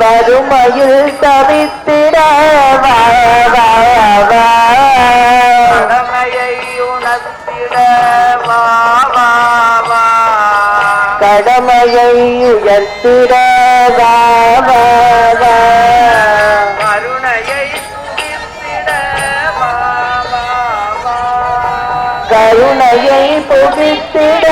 வரும் மயில் தவித்திட வா வா வா. கடமையை உயர்த்திட வா, வா, வா. கருணையை குவித்திட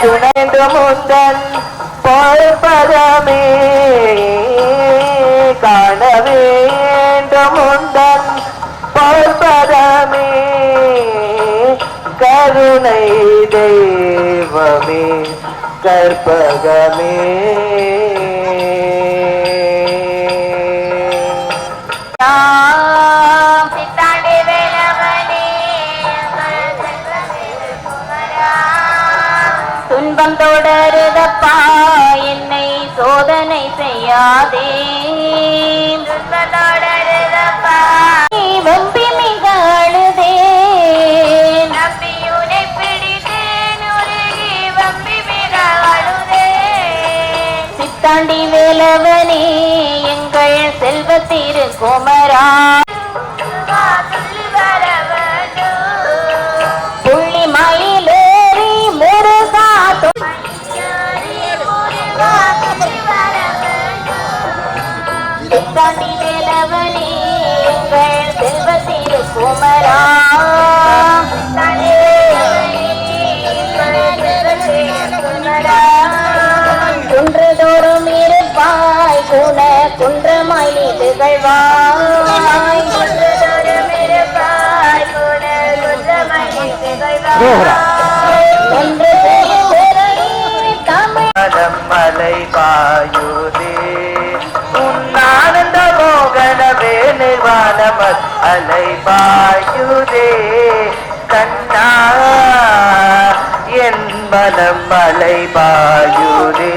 வள்ளியம்மை துணைந்து முந்தன் பொற்பதமே காண வேண்டும் முந்தன் பொற்பதமே கருணை தெய்வமே கற்பகமே. தொடருதப்பா என்னை சோதனை செய்யாதே. தொடருதப்பா நீ வம்பி மிக அழுதே. நம்பி உனை பிடித்தேன் உருகி வம்பி மிக அழுதே. சித்தாண்டி வேலவனே எங்கள் செல்வ திரு குமரா. சித்தாண்டி வேலவனே எங்கள் செல்வ திரு குன்றதோறும் இருப்பாய் குண குன்றமாய் நீ திகழ்வாய். குன்றதோறும் இருப்பாய் குண குன்றமாய் நீ திகழ்வாய் தமிழ். மலை பாயு அலைபாயுதே கண்ணா என் மனம் அலைபாயுதே.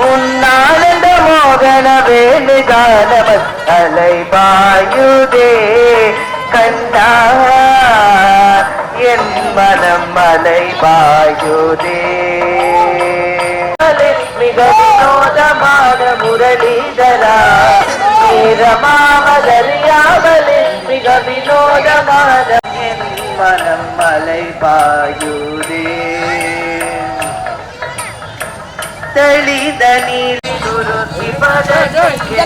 பாயுதே மோகன வேலு காலம் அலைபாயுதே கண்ணா என் மனம் அலைபாயுதே. ಕಾಯುದೆ ತಳಿದ ನೀಲಿ ಗುರುತಿ ಪದಕ್ಕೆ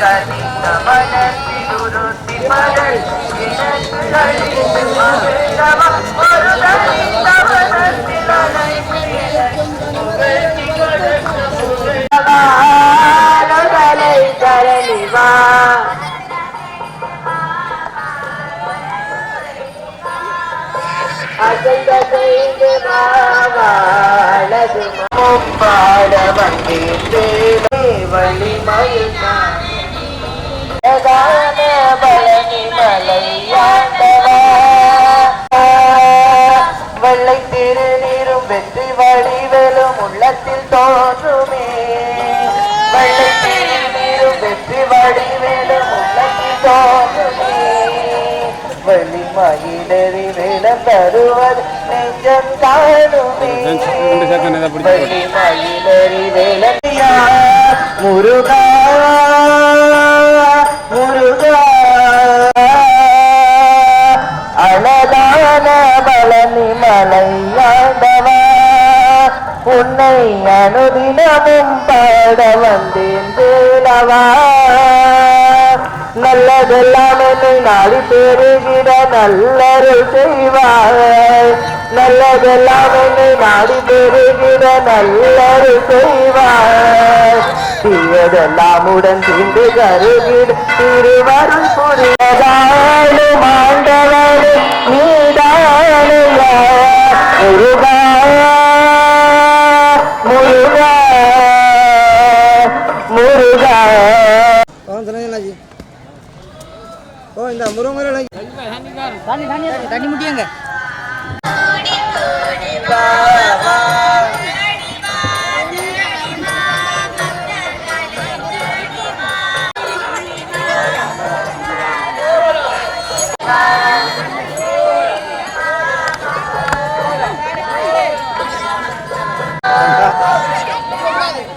ಕಲಿತ ಮನಸ್ಸಿ ಗುರುತಿ ಪದಕ್ಕೆ ಕಲಿತ ಮನಸ್ಸಿ வாழது பாட வந்தே வள்ளிமயில் பழனி மலையாண்டவா வெள்ளை திருநீரும் வெற்றி வடிவெலும் உள்ளத்தில் தோன்றுமே வெள்ளை திருநீரும் வெற்றி வடிவெலும் உள்ளத்தில் தோன்றுமே வள்ளி மயிலறி வேலம் தருவது முருகா முருகா. அழகான பழனி மலையாண்டவா உன்னை அனுதினமும் பாட வந்தேன் வேலவா. நல்லதெல்லாம் என்னை நாடி பெறுகிற நல்லருள் செய்வாய். நல்லதெல்லாம் என்னை நாடி பெறுகிற நல்லருள் செய்வாய். தீயதெல்லாம் உடன் தீண்டு கருகிட திருவருள் புரியதாலும் ஆண்டவரும் நீதானையா முருகா முருகா தண்ணி முடியுங்க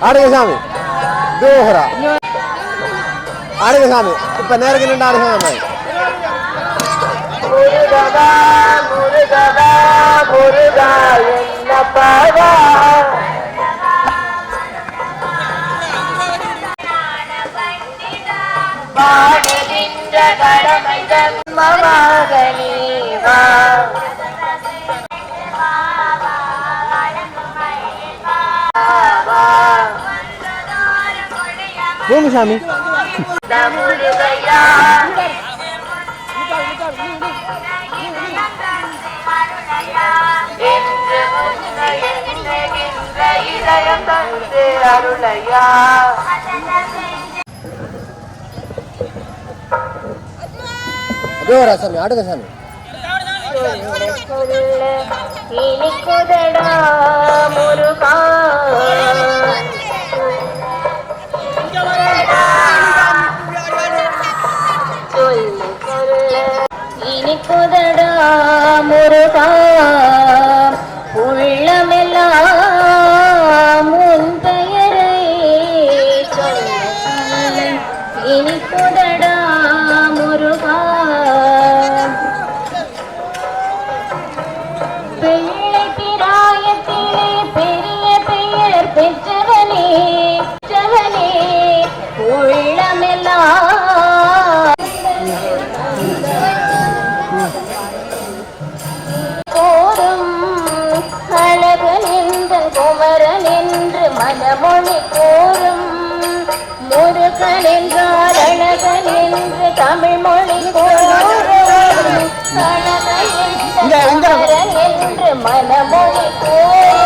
ஆடுங்க சாமி தூஹரா ஆடுங்க சாமி இப்ப நேருக்கு நின்று ஆடுங்க சாமி முருகதா முருகதா முருகா என்ன பாவா? பாடுகின்ற கடமை தர்மமாக நீவா பூமி சாமி. முருகையா అరులయ్యా అదేవరా స్వామి? ఆడుగా స్వామి. சுவாமி கூறும் முருகன் என்றார் அழகன் என்று தமிழ் மொழி கூறும் என்று மனமொழி கூறும்